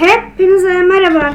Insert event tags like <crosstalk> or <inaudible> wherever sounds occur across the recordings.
Hepinize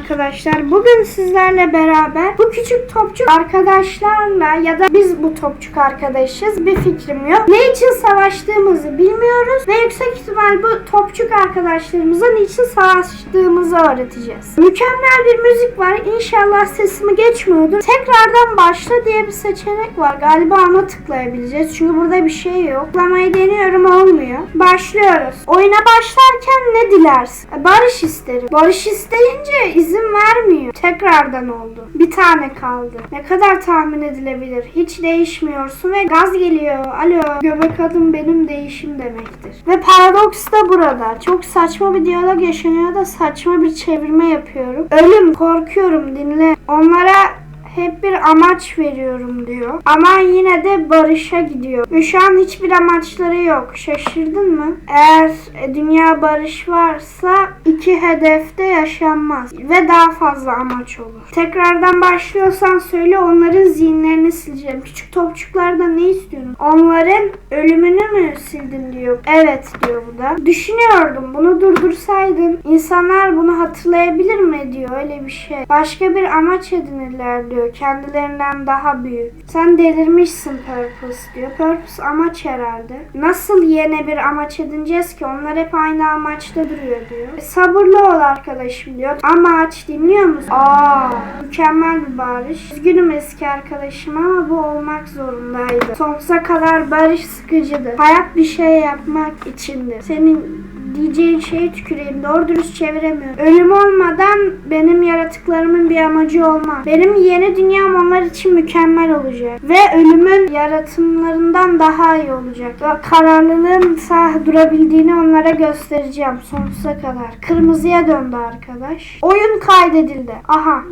arkadaşlar. Bugün sizlerle beraber bu küçük topçuk arkadaşlarla ya da biz bu topçuk arkadaşız bir fikrim yok. Ne için savaştığımızı bilmiyoruz ve yüksek ihtimal bu topçuk arkadaşlarımıza niçin savaştığımızı öğreteceğiz. Mükemmel bir müzik var. İnşallah sesimi geçmiyordur. Tekrardan başla diye bir seçenek var. Galiba ona tıklayabileceğiz. Çünkü burada bir şey yok. Tıklamayı deniyorum olmuyor. Başlıyoruz. Oyuna başlarken ne dilersin? Barış isterim. Barış isteyince izin vermiyor. Tekrardan oldu. Bir tane kaldı. Ne kadar tahmin edilebilir? Hiç değişmiyorsun ve gaz geliyor. Alo. Göbek adım benim değişim demektir. Ve paradoks da burada. Çok saçma bir diyalog yaşanıyor da saçma bir çevirme yapıyorum. Ölüm korkuyorum dinle. Onlara hep bir amaç veriyorum diyor. Ama yine de barışa gidiyor. Ve şu an hiçbir amaçları yok. Şaşırdın mı? Eğer dünya barış varsa iki hedefte yaşanmaz. Ve daha fazla amaç olur. Tekrardan başlıyorsan söyle onların zihinlerini sileceğim. Küçük topçuklardan ne istiyorsun? Onların ölümünü mü sildin diyor. Evet diyor bu da. Düşünüyordum bunu durdursaydın insanlar bunu hatırlayabilir mi diyor öyle bir şey. Başka bir amaç edinirler diyor. Kendilerinden daha büyük. Sen delirmişsin Purpose diyor. Purpose amaç herhalde. Nasıl yeni bir amaç edineceğiz ki? Onlar hep aynı amaçta duruyor diyor. E, sabırlı ol arkadaşım diyor. Amaç dinliyor musun? Aa, mükemmel bir barış. Üzgünüm eski arkadaşım ama bu olmak zorundaydı. Sonsuza kadar barış sıkıcıdır. Hayat bir şey yapmak içindir. Senin diyeceğin şeye tüküreyim. Doğru dürüst çeviremiyorum. Ölüm olmadan benim yaratıklarımın bir amacı olmaz. Benim yeni dünyam onlar için mükemmel olacak. Ve ölümün yaratımlarından daha iyi olacak. Ve kararlılığın sağ durabildiğini onlara göstereceğim sonsuza kadar. Kırmızıya döndü arkadaş. Oyun kaydedildi. Aha.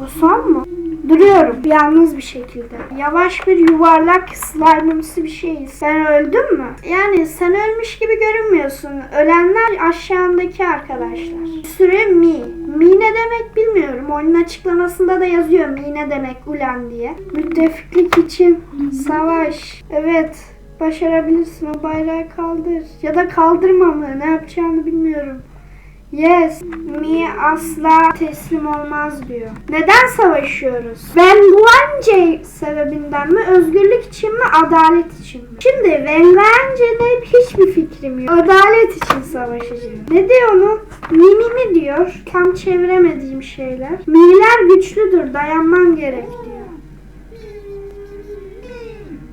Bu son mu? Duruyorum yalnız bir şekilde. Yavaş bir yuvarlak slime'ımsı bir şeyiz. Sen öldün mü? Yani sen ölmüş gibi görünmüyorsun. Ölenler aşağındaki arkadaşlar. Sürü mi. Mi ne demek bilmiyorum. Oyunun açıklamasında da yazıyor mi ne demek ulan diye. Müttefiklik için savaş. Evet. Başarabilirsin o bayrağı kaldır. Ya da kaldırma mı? Ne yapacağını bilmiyorum. Yes, Mi asla teslim olmaz diyor. Neden savaşıyoruz? Ben Venge sebebinden mi, özgürlük için mi, adalet için mi? Şimdi Venge'de hiçbir fikrim yok. Adalet için savaşacağım. Ne diyor onun? Mimi mi diyor? Tam çeviremediğim şeyler. Mi'ler güçlüdür, dayanman gerek diyor.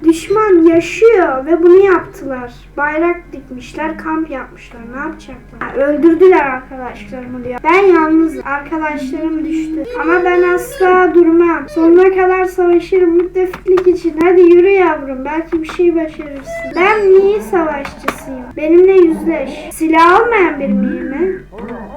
Düşman yaşıyor ve bunu yaptılar. Bayrak dikmişler, kamp yapmışlar. Ne yapacaklar? Ha, öldürdüler arkadaşlarımı diyor. Ben yalnızım. Arkadaşlarım düştü. Ama ben asla durmam. Sonuna kadar savaşırım müttefiklik için. Hadi yürü yavrum. Belki bir şey başarırsın. Ben iyi savaşçısıyım. Benimle yüzleş. Silah olmayan bir miyim mi?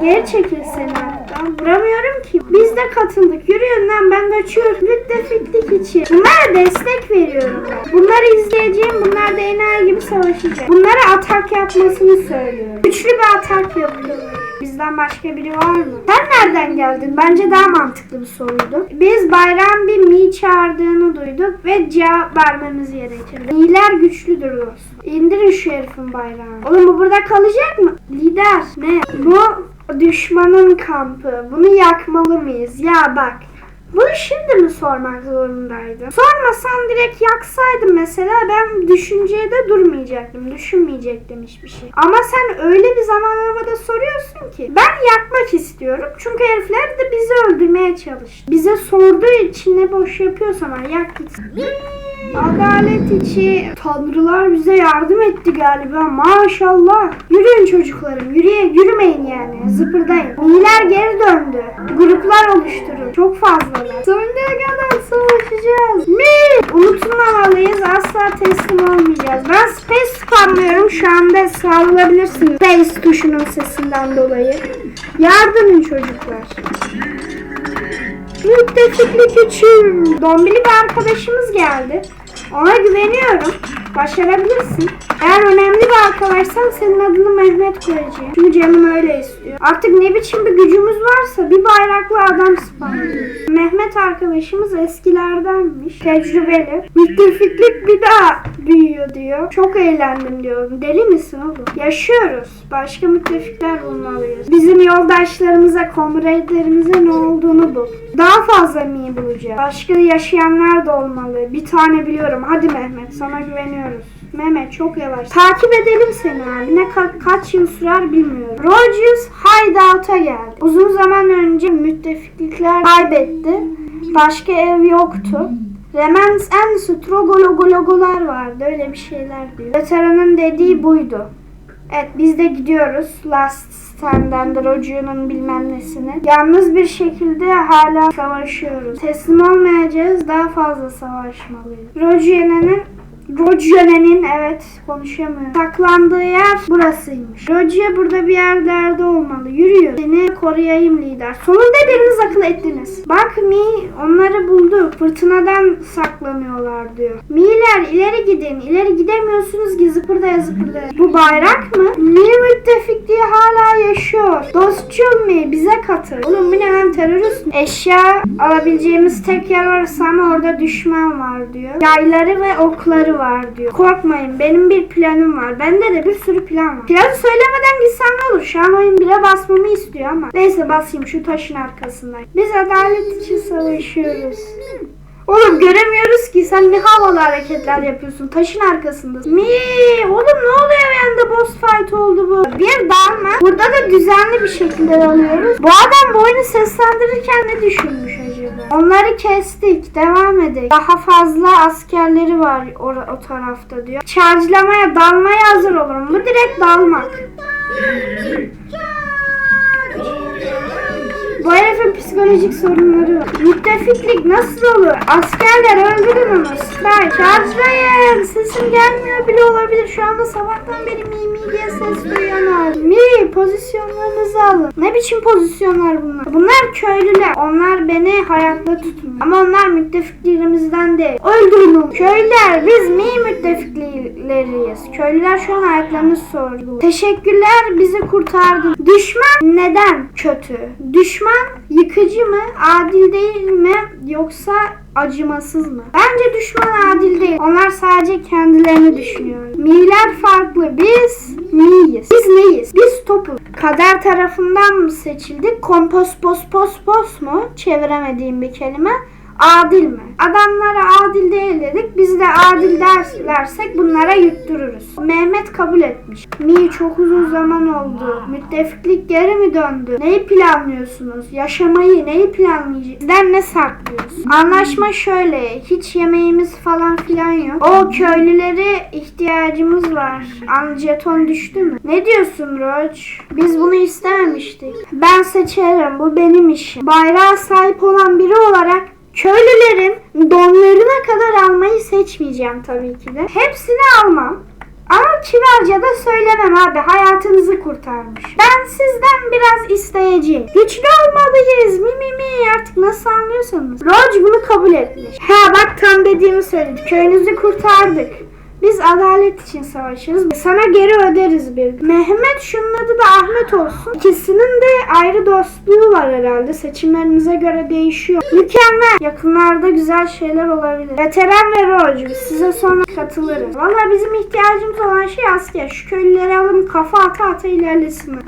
Geri çekil seni hatta. Vuramıyorum ki. Biz de katıldık. Yürüyün lan ben kaçıyorum. Müttefiklik için. Bunlara destek veriyorum ben. Bunları izleyeceğim. Bunlar da enayi gibi savaşacak. Bunlara atak yapmasını söylüyorum. Güçlü bir atak yapıyorlar. Bizden başka biri var mı? Sen nereden geldin? Bence daha mantıklı bir soruydu. Biz bayram bir mi çağırdığını duyduk ve cevap vermemiz gerekirdi. Mi'ler güçlüdür dostum. İndirin şu herifin bayrağını. Oğlum bu burada kalacak mı? Lider. Ne? Bu düşmanın kampı. Bunu yakmalı mıyız? Ya bak. Bunu şimdi mi sormak zorundaydım? Sormasan direkt yaksaydım mesela ben düşünceye de durmayacaktım. Düşünmeyecektim hiçbir şey. Ama sen öyle bir zamanlamada soruyorsun ki ben yakmak istiyorum. Çünkü herifler de bizi öldürmeye çalıştı. Bize sorduğu için ne boş yapıyorsam yak gitsin. Adalet içi tanrılar bize yardım etti galiba maşallah. Yürüyün çocuklarım yürüye yürümeyin yani zıpırdayın. Miler geri döndü. Gruplar oluşturun. Çok fazlalar. Sonuna kadar savaşacağız. Mi? Unutmamalıyız asla teslim olmayacağız. Ben space spamlıyorum şu anda sağlayabilirsiniz. Space tuşunun sesinden dolayı. Yardımın çocuklar. Müttefiklik için. Dombili bir arkadaşımız geldi. Ona güveniyorum. Başarabilirsin. Eğer önemli bir arkadaşsan senin adını Mehmet koyacağım. Çünkü canım öyle istiyor. Artık ne biçim bir gücümüz varsa bir bayraklı adam spawnlıyoruz. Mehmet arkadaşımız eskilerdenmiş. Tecrübeli. Müttefiklik bir daha büyüyor diyor. Çok eğlendim diyorum. Deli misin oğlum? Yaşıyoruz. Başka müttefikler bulmalıyız. Bizim yoldaşlarımıza, komradelerimize ne olduğunu bul. Daha fazla mı bulacağız? Başka yaşayanlar da olmalı. Bir tane biliyorum. Hadi Mehmet sana güveniyoruz. Mehmet çok yavaş. Takip edelim seni abi. Ne ka- kaç yıl sürer bilmiyorum. Rogers Hideout'a geldi. Uzun zaman önce müttefiklikler kaybetti. Başka ev yoktu. Remens en strogologologolar vardı. Öyle bir şeyler diyor. Veteranın dediği buydu. Evet biz de gidiyoruz. Last Stand'den de Roger'ın bilmem nesini. Yalnız bir şekilde hala savaşıyoruz. Teslim olmayacağız. Daha fazla savaşmalıyız. Roger'ın Roger'ın evet konuşamıyorum. Saklandığı yer burasıymış. Roger burada bir yerlerde olmalı. Yürüyor. Seni koruyayım lider. Sonunda biriniz akıl ettiniz. Bak Mi onları buldu. Fırtınadan saklanıyorlar diyor. Mi'ler ileri gidin. İleri gidemiyorsunuz ki zıpırdaya zıpırdaya. Bu bayrak mı? Mi müttefikliği hala yaşıyor. Dostçul Mi bize katıl. Oğlum bu ne lan terörist mi? Eşya alabileceğimiz tek yer orası ama orada düşman var diyor. Yayları ve okları var diyor. Korkmayın benim bir planım var. Bende de bir sürü plan var. Planı söylemeden gitsem ne olur? Şu an oyun bire basmamı istiyor ama. Neyse basayım şu taşın arkasından. Biz adalet için savaşıyoruz. Oğlum göremiyoruz ki sen ne havalı hareketler yapıyorsun taşın arkasındasın. Mi oğlum ne oluyor yani boss fight oldu bu. Bir dalma. Burada da düzenli bir şekilde dalıyoruz. Bu adam bu oyunu seslendirirken ne düşünmüş acaba? Onları kestik. Devam edelim. Daha fazla askerleri var o tarafta diyor. Charge'lamaya dalmaya hazır olurum. Bu direkt dalmak. Bu herifin psikolojik sorunları var. Müttefiklik nasıl olur? Askerler öldürün onu. Spy. Charge'layın. Sesim gelmiyor bile olabilir. Şu anda sabahtan beri mi mi diye ses duyan var. Mi pozisyonlarınızı alın. Ne biçim pozisyonlar bunlar? Bunlar köylüler. Onlar beni hayatta tutmuyor. Ama onlar müttefiklerimizden değil. Öldürün onu. Köylüler biz mi müttefikleriyiz. Köylüler şu an ayaklarını sorguluyor. Teşekkürler bizi kurtardın. Düşman neden kötü? Düşman yıkıcı mı? Adil değil mi? Yoksa acımasız mı? Bence düşman adil değil. Onlar sadece kendilerini düşünüyor. Mi'ler farklı. Biz miyiz? Biz neyiz? Biz topuz. Kader tarafından mı seçildik? Kompos pos pos pos mu? Çeviremediğim bir kelime. Adil mi? Adamlara adil değil dedik. Biz de adil derslersek bunlara yuttururuz. Mehmet kabul etmiş. Mi çok uzun zaman oldu. Müttefiklik geri mi döndü? Neyi planlıyorsunuz? Yaşamayı neyi planlayacağız? Sizden ne saklıyoruz? Anlaşma şöyle. Hiç yemeğimiz falan filan yok. O köylülere ihtiyacımız var. An jeton düştü mü? Ne diyorsun Roach? Biz bunu istememiştik. Ben seçerim. Bu benim işim. Bayrağa sahip olan biri olarak Köylülerin donlarına kadar almayı seçmeyeceğim tabii ki de. Hepsini almam. Ama kibarca da söylemem abi. Hayatınızı kurtarmış. Ben sizden biraz isteyeceğim. Güçlü olmalıyız. Mi mi mi. Artık nasıl anlıyorsanız. Roach bunu kabul etmiş. Ha bak tam dediğimi söyledi. Köyünüzü kurtardık. Biz adalet için savaşırız. Sana geri öderiz bir. gün. Mehmet şunun adı da Ahmet olsun. İkisinin de ayrı dostluğu var herhalde. Seçimlerimize göre değişiyor. Mükemmel. Yakınlarda güzel şeyler olabilir. Veteran ve Roach. Biz size sonra katılırız. Valla bizim ihtiyacımız olan şey asker. Şu köylüleri alalım kafa ata ata ilerlesinler.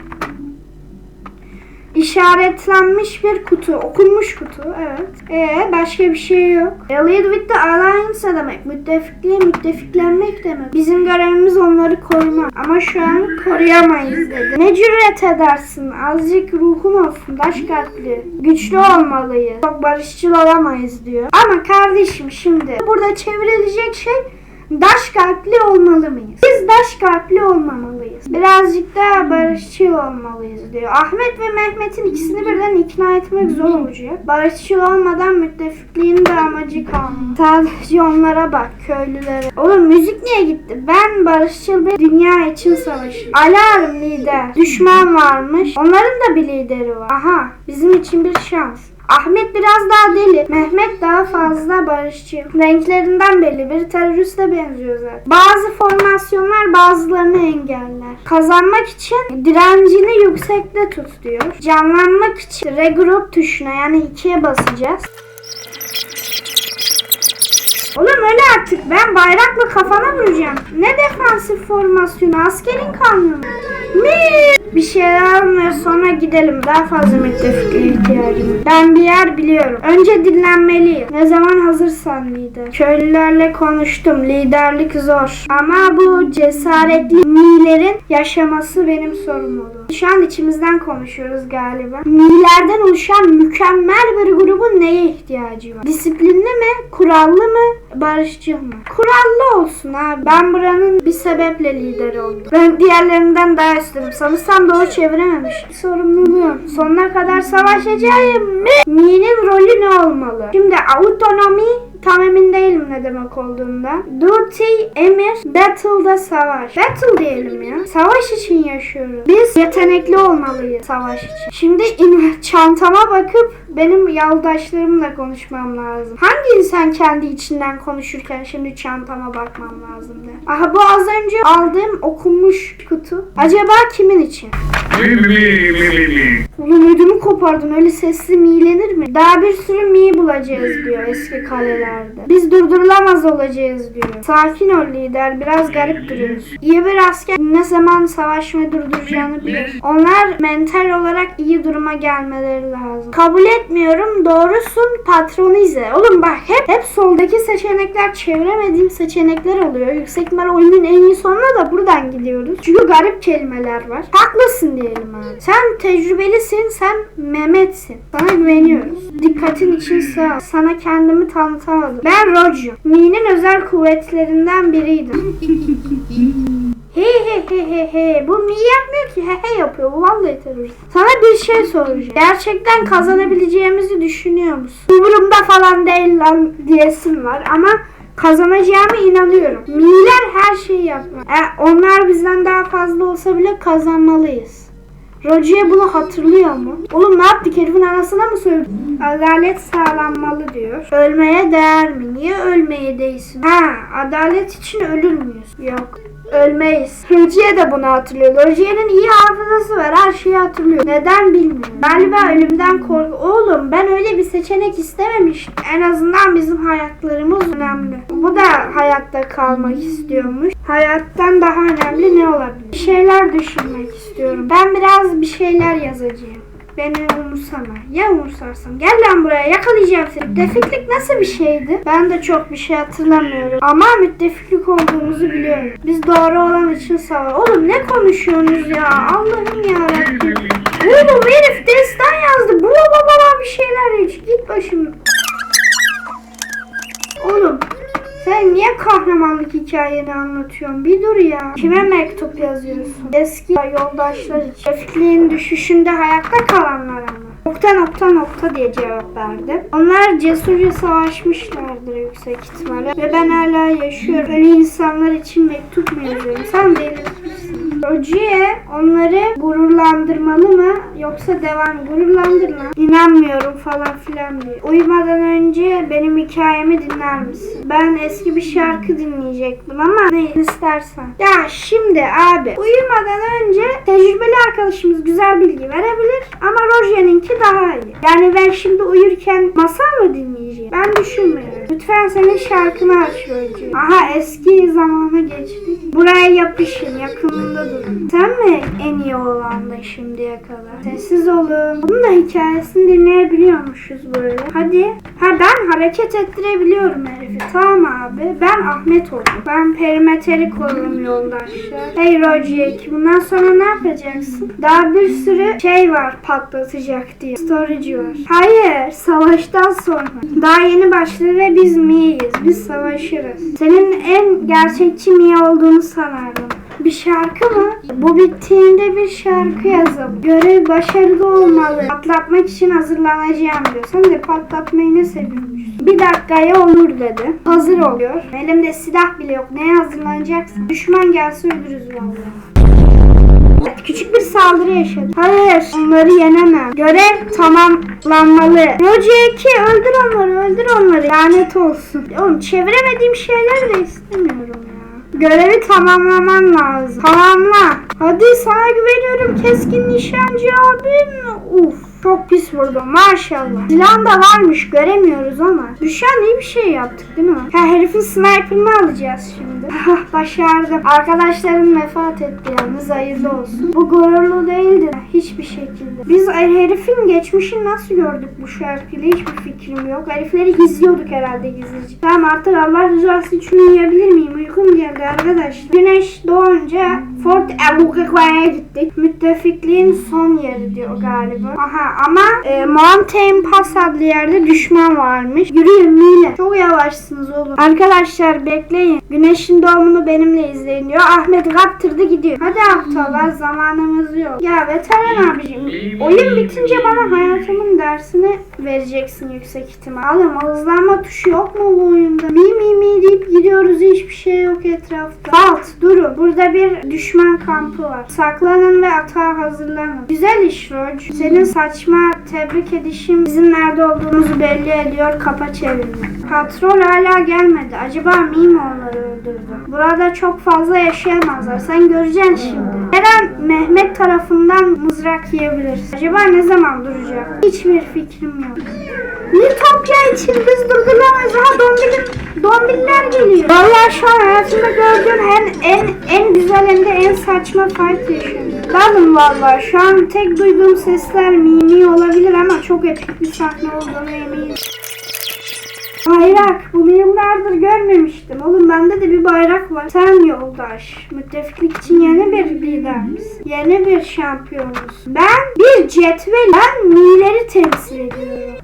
İşaretlenmiş bir kutu. Okunmuş kutu. Evet. Ee başka bir şey yok. Allied with the Alliance demek? Müttefikliğe müttefiklenmek demek. Bizim görevimiz onları korumak. Ama şu an koruyamayız dedi. Ne cüret edersin? Azıcık ruhun olsun. Taş kalpli. Güçlü olmalıyız. Çok barışçıl olamayız diyor. Ama kardeşim şimdi burada çevrilecek şey Daş kalpli olmalı mıyız? Biz daş kalpli olmamalıyız. Birazcık daha barışçıl olmalıyız diyor. Ahmet ve Mehmet'in ikisini birden ikna etmek zor olacak. Barışçıl olmadan müttefikliğin de amacı kalmıyor. Sadece onlara bak köylülere. Oğlum müzik niye gitti? Ben barışçıl bir dünya için savaşıyorum. Alarm lider. Düşman varmış. Onların da bir lideri var. Aha bizim için bir şans. Ahmet biraz daha deli. Mehmet daha fazla barışçı. Renklerinden belli. Bir teröriste benziyor zaten. Bazı formasyonlar bazılarını engeller. Kazanmak için direncini yüksekte tut diyor. Canlanmak için regroup tuşuna yani ikiye basacağız. Oğlum öyle artık. Ben bayrakla kafana vuracağım. Ne defansif formasyonu? Askerin kamyonu. Mi? Bir şeyler almaya sonra gidelim. Daha fazla müttefikliğe ihtiyacım var. Ben bir yer biliyorum. Önce dinlenmeliyim. Ne zaman hazırsan lider. Köylülerle konuştum. Liderlik zor. Ama bu cesaretli milerin yaşaması benim sorumluluğum. Şu an içimizden konuşuyoruz galiba. Milerden oluşan mükemmel bir grubun neye ihtiyacı var? Disiplinli mi? Kurallı mı? Barışçıl mı? Kurallı olsun abi. Ben buranın bir sebeple lideri oldum. Ben diğerlerinden daha üstünüm. Sanırsam doğru çevirememiş. Sorumluluğum. Sonuna kadar savaşacağım mı? Mi'nin rolü ne olmalı? Şimdi autonomi tam emin değilim ne demek olduğundan. Duty, emir, battle'da savaş. Battle diyelim ya. Savaş için yaşıyoruz. Biz yetenekli olmalıyız savaş için. Şimdi in- çantama bakıp benim yoldaşlarımla konuşmam lazım. Hangi insan kendi içinden konuşurken şimdi çantama bakmam lazım de. Aha bu az önce aldığım okunmuş kutu. Acaba kimin için? Mi mi mi kopardın öyle sesli miğlenir mi? Daha bir sürü mi bulacağız diyor eski kalelerde. Biz durdurulamaz olacağız diyor. Sakin ol lider biraz garip duruyorsun. İyi bir asker ne zaman savaşmayı durduracağını bilir. Onlar mental olarak iyi duruma gelmeleri lazım. Kabul etmiyorum doğrusun patronize. Oğlum bak hep hep soldaki seçenekler çeviremediğim seçenekler oluyor. Yüksek ihtimal oyunun en iyi sonuna da buradan gidiyoruz. Çünkü garip kelimeler var. Haklısın diyelim abi. Sen tecrübelisin, sen Mehmet'sin. Sana güveniyoruz. Dikkatin için sağ ol. Sana kendimi tanıtamadım. Ben Roger. Mi'nin özel kuvvetlerinden biriydim. <laughs> He he he he he. Bu mi yapmıyor ki. He he yapıyor. Bu vallahi terörist. Sana bir şey soracağım. Gerçekten kazanabileceğimizi düşünüyor musun? Umurumda falan değil lan diyesim var ama kazanacağıma inanıyorum. Miler her şeyi yapar. E, onlar bizden daha fazla olsa bile kazanmalıyız. Roger bunu hatırlıyor mu? Oğlum ne yaptık herifin anasına mı söyledik? Adalet sağlanmalı diyor. Ölmeye değer mi? Niye ölmeye değilsin? Ha, adalet için ölür müyüz? Yok. Ölmeyiz. Roger de bunu hatırlıyor. Roger'in iyi hafızası var. Her şeyi hatırlıyor. Neden bilmiyorum. Galiba ölümden korku. Oğlum ben öyle bir seçenek istememiştim. En azından bizim hayatlarımız önemli. Bu da hayatta kalmak istiyormuş. Hayattan daha önemli ne olabilir? Bir şeyler düşünmek istiyorum. Ben biraz bir şeyler yazacağım. Beni umursama. Ya umursarsam? Gel lan buraya yakalayacağım seni. Müttefiklik nasıl bir şeydi? Ben de çok bir şey hatırlamıyorum. Ama müttefiklik olduğumuzu biliyorum. Biz doğru olan için savaş. Oğlum ne konuşuyorsunuz ya? Allah'ım yarabbim. Oğlum herif destan yazdı. Bula bala bir şeyler hiç. Git başım. Oğlum sen niye kahramanlık hikayeni anlatıyorsun? Bir dur ya. Kime mektup yazıyorsun? Eski yoldaşlar için. Müttefikliğin düşüşünde hayatta kalanlara mı? Nokta nokta nokta diye cevap verdim. Onlar cesurca savaşmışlardır yüksek ihtimalle. Ve ben hala yaşıyorum. Ölü insanlar için mektup mu yazıyorum? Sen delirtirsin. Roger onları gururlandırmalı mı yoksa devam gururlandır lan. İnanmıyorum falan filan diyor. Uyumadan önce benim hikayemi dinler misin? Ben eski bir şarkı dinleyecektim ama ne istersen. Ya şimdi abi uyumadan önce tecrübeli arkadaşımız güzel bilgi verebilir ama Roger'inki daha iyi. Yani ben şimdi uyurken masal mı dinleyeceğim? Ben düşünmüyorum. Lütfen senin şarkını aç Roger. Aha eski zamana geçtik. Buraya yapışın yakınında durun. Sen mi en iyi olandın şimdiye kadar? Sessiz olun. Bunun da hikayesini dinleyebiliyormuşuz böyle. Hadi. Ha ben hareket ettirebiliyorum herifi. Tamam abi. Ben Ahmet oldum. Ben perimeteri korurum yoldaşlar. Hey Roger bundan sonra ne yapacaksın? Daha bir sürü şey var patlatacak diye. Storage var. Hayır. Savaştan sonra. Daha yeni başladı ve biz miyiz? Biz savaşırız. Senin en gerçekçi mi olduğunu sanardım. Bir şarkı mı? Bu bittiğinde bir şarkı yazalım. Görev başarılı olmalı. Patlatmak için hazırlanacağım diyor. Sen de patlatmayı ne seviyormuşsun? Bir dakikaya olur dedi. Hazır oluyor. Elimde silah bile yok. Neye hazırlanacaksın? Düşman gelse öldürürüz vallahi. Küçük bir saldırı yaşadı. Hayır, onları yenemem. Görev tamamlanmalı. Roger öldür onları, öldür onları. Lanet olsun. Oğlum çeviremediğim şeyler de istemiyorum ya. Görevi tamamlaman lazım. Tamamla. Hadi sana güveniyorum keskin nişancı abim. Uf. Çok pis vurdum maşallah. Silah da varmış göremiyoruz ama. Düşen iyi bir şey yaptık değil mi? Ha herifin sniper'ını alacağız şimdi. Başardım. Arkadaşlarım vefat etti yalnız hayırlı olsun. Bu gururlu değildi hiçbir şekilde. Biz herifin geçmişini nasıl gördük bu şarkıyla hiçbir fikrim yok. Herifleri izliyorduk herhalde gizlice. Tamam artık Allah rızası için uyuyabilir miyim? Uykum geldi arkadaşlar. Güneş doğunca Fort Albuquerque'ye gittik. Müttefikliğin son yeri diyor galiba. Aha ama e, Mountain Pass adlı yerde düşman varmış. Yürüyün Mile. Çok yavaşsınız oğlum. Arkadaşlar bekleyin. Güneşin doğumunu benimle izleyin diyor. Ahmet kaptırdı gidiyor. Hadi aptallar zamanımız yok. Ya veteran abicim. Oyun bitince bana hayatımın dersini vereceksin yüksek ihtimal. Oğlum hızlanma tuşu yok mu bu oyunda? Mi mi mi deyip gidiyoruz hiçbir şey yok etrafta. Halt durun. Burada bir düşman kampı var. Saklanın ve atağa hazırlanın. Güzel iş Roj. Senin saçma tebrik edişim bizim nerede olduğumuzu belli ediyor. Kapa çevirme. Patrol hala gelmedi. Acaba mi mi onları öldürdü? Burada çok fazla yaşayamazlar. Sen göreceksin şimdi. Her Mehmet tarafından mızrak yiyebiliriz. Acaba ne zaman duracak? Hiçbir fikrim yok. Litopya için biz durduramayız. Ha dombilin, dombiller geliyor. Vallahi şu an hayatımda gördüğüm en en en güzel hem de en saçma fight yaşıyorum. Dalın vallahi şu an tek duyduğum sesler mimi olabilir ama çok epik bir sahne olduğunu eminim. Bayrak. Bunu yıllardır görmemiştim. Oğlum bende de bir bayrak var. Sen yoldaş. Müttefiklik için yeni bir lider misin? Yeni bir şampiyonuz. Ben bir cetvel. Ben mileri temsil ediyorum.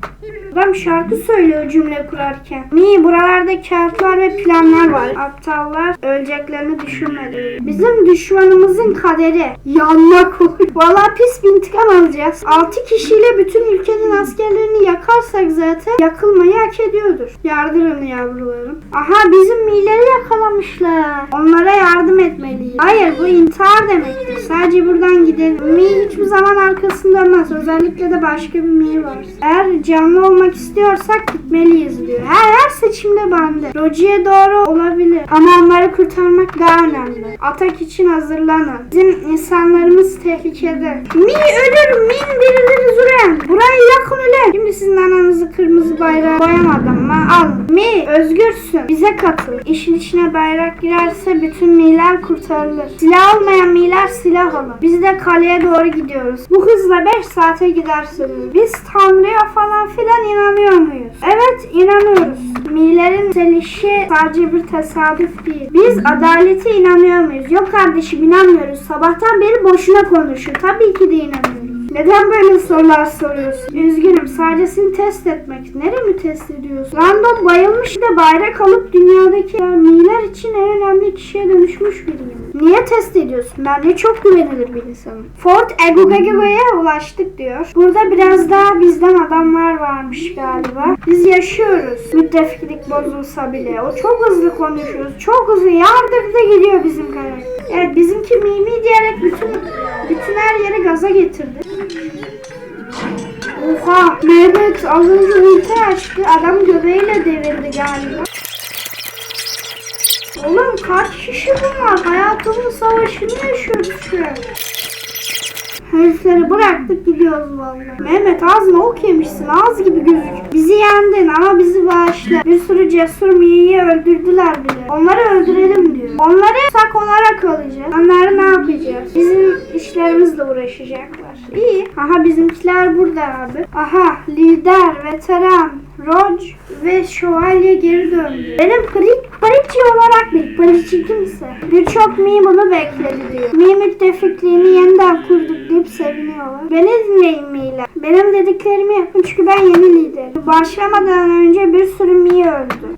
Adam şarkı söylüyor cümle kurarken. Mi buralarda kağıtlar ve planlar var. Aptallar öleceklerini düşünmedi. Bizim düşmanımızın kaderi yanmak olur. Valla pis bir intikam alacağız. 6 kişiyle bütün ülkenin askerlerini yakarsak zaten yakılmayı hak ediyordur. Yardırın yavrularım. Aha bizim mileri yakalamışlar. Onlara yardım etmeliyiz. Hayır bu intihar demektir. Sadece buradan gidelim. Mi hiçbir zaman arkasında dönmez. Özellikle de başka bir mi var. Eğer canlı olmak istiyorsak gitmeliyiz diyor. Her, her seçimde bende. Roji'ye doğru olabilir. Ama onları kurtarmak daha önemli. Atak için hazırlanın. Bizim insanlarımız tehlikede. Mi ölür. Min birileri zuren. Burayı yakın öyle. Şimdi sizin ananızı kırmızı bayrağı boyamadım mı? Al. Mi özgürsün. Bize katıl. İşin içine bayrak girerse bütün miler kurtarılır. Silah olmayan miler silah alın. Biz de kaleye doğru gidiyoruz. Bu hızla 5 saate gidersiniz. Biz Tanrı'ya falan filan inanıyor muyuz? Evet inanıyoruz. Milerin selişi sadece bir tesadüf değil. Biz adalete inanıyor muyuz? Yok kardeşim inanmıyoruz. Sabahtan beri boşuna konuşuyor. Tabii ki de inanıyoruz. Neden böyle sorular soruyorsun? Üzgünüm sadece seni test etmek. Nereye mi test ediyorsun? Random bayılmış da bayrak alıp dünyadaki miler için en önemli kişiye dönüşmüş biriyim. Niye test ediyorsun? Ben de çok güvenilir bir insanım. Fort Egugago'ya ulaştık diyor. Burada biraz daha bizden adamlar varmış galiba. Biz yaşıyoruz. Müttefiklik bozulsa bile. O çok hızlı konuşuyor. Çok hızlı. Yardırdı gidiyor bizim karakter. Evet bizimki mimi diyerek bütün bütün her yeri gaza getirdi. Oha Mehmet az önce ulti açtı. Adam göbeğiyle devirdi galiba. Oğlum kaç kişi bunlar? Hayatımın savaşını yaşıyoruz şu an. Herifleri bıraktık gidiyoruz vallahi. Mehmet ağzına ok yemişsin. Ağız gibi gözük. Bizi yendin ama bizi bağışla. Bir sürü cesur miyiyi öldürdüler bile. Onları öldürelim diyor. Onları alacağız. Onları ne yapacağız? Bizim işlerimizle uğraşacaklar. İyi. Aha bizimkiler burada abi. Aha lider, veteran, Roj ve şövalye geri döndü. Benim Prik, Prikçi olarak değil. Prikçi kimse. Birçok mi bunu bekledi diyor. Mi müttefikliğini yeniden kurduk deyip seviniyorlar. Beni dinleyin miler. Benim dediklerimi yapın çünkü ben yeni liderim. Başlamadan önce bir sürü mi öldü.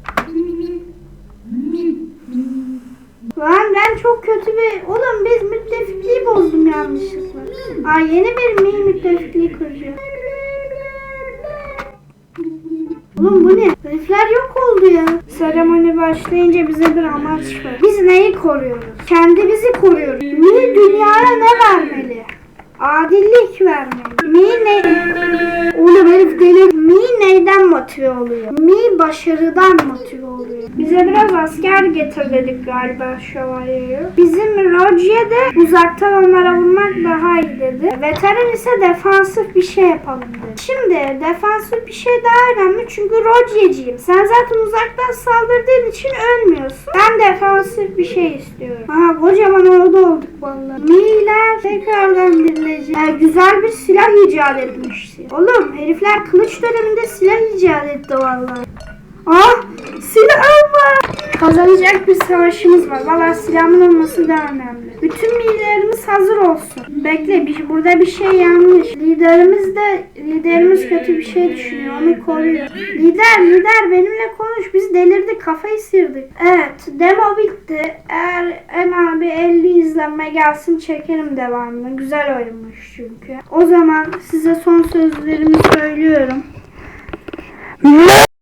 Lan ben çok kötü bir... Oğlum biz müttefikliği bozdum yanlışlıkla. Aa yeni bir mi müttefikliği kuracağım. Oğlum bu ne? Herifler yok oldu ya. Seremoni başlayınca bize bir amaç var. Biz neyi koruyoruz? Kendimizi koruyoruz. Mi dünyaya ne vermeli? Adillik vermeli. Mi ne? Oğlum herif deli. Mi neyden motive oluyor? Mi başarıdan motive oluyor. Bize biraz asker getir dedik galiba şövalyeye. Bizim Roger de uzaktan onlara vurmak daha iyi dedi. Veteran ise defansif bir şey yapalım dedi. Şimdi defansif bir şey daha önemli çünkü Roger'ciyim. Sen zaten uzaktan saldırdığın için ölmüyorsun. Ben defansif bir şey istiyorum. Aha kocaman ordu olduk tekrardan dirilecek. Ee, güzel bir silah icat etmişsin. Oğlum herifler kılıç döneminde silah icat etti vallahi. Ah silahım var. Kazanacak bir savaşımız var. Valla silahımın olması da önemli. Bütün liderimiz hazır olsun. Bekle bir, burada bir şey yanlış. Liderimiz de liderimiz kötü bir şey düşünüyor. Onu koruyor. Lider lider benimle konuş. Biz delirdik kafayı sıyırdık. Evet demo bitti. Eğer en abi 50 izlenme gelsin çekerim devamını. Güzel oyunmuş çünkü. O zaman size son sözlerimi söylüyorum.